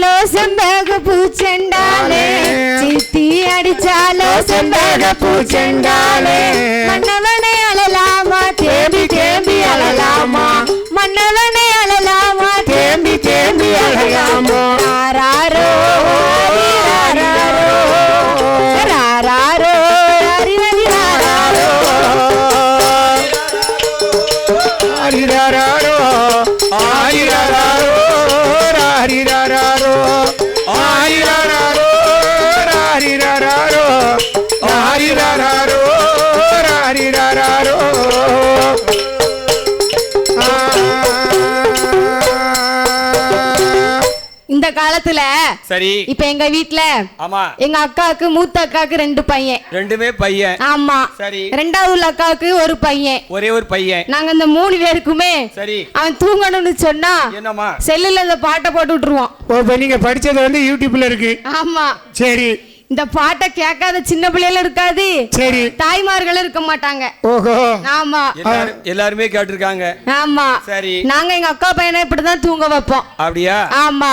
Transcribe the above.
அடிச்சாலோ செம்பக பூச்செண்டாலே. சித்தி அடிச்சாலோ செம்பக பூச்செண்டாலே. மன்னவனை அழலாமா? தேம்பி தேம்பி அழலாமா? மன்னவனை அழலாமா? தேம்பி தேம்பி அழலாமா? ராரோ ராரோ ராரோ amor இந்த காலத்துல சரி. இப்ப எங்க வீட்ல ஆமா. எங்க அக்காவுக்கு மூத்த அக்காவுக்கு ரெண்டு பையன். ரெண்டுமே பையன். ஆமா. சரி. ரெண்டாவது உள்ள அக்காவுக்கு ஒரு பையன். ஒரே ஒரு பையன். நாங்க இந்த மூணு பேருக்குமே சரி. அவன் தூங்கணும்னு சொன்னா என்னம்மா? செல்லுல இந்த பாட்டை போட்டு விட்டுருவான். ஓ இப்போ நீங்க படிச்சது வந்து யூடியூப்ல இருக்கு. ஆமா. சரி. இந்த பாட்டை கேட்காத சின்ன பிள்ளைகளும் இருக்காது. சரி. தாய்மார்களும் இருக்க மாட்டாங்க. ஓஹோ. ஆமா. எல்லாரும் எல்லாருமே கேட்டிருக்காங்க. ஆமா. சரி. நாங்க எங்க அக்கா பையனை இப்படிதான் தூங்க வைப்போம். அப்படியா? ஆமா.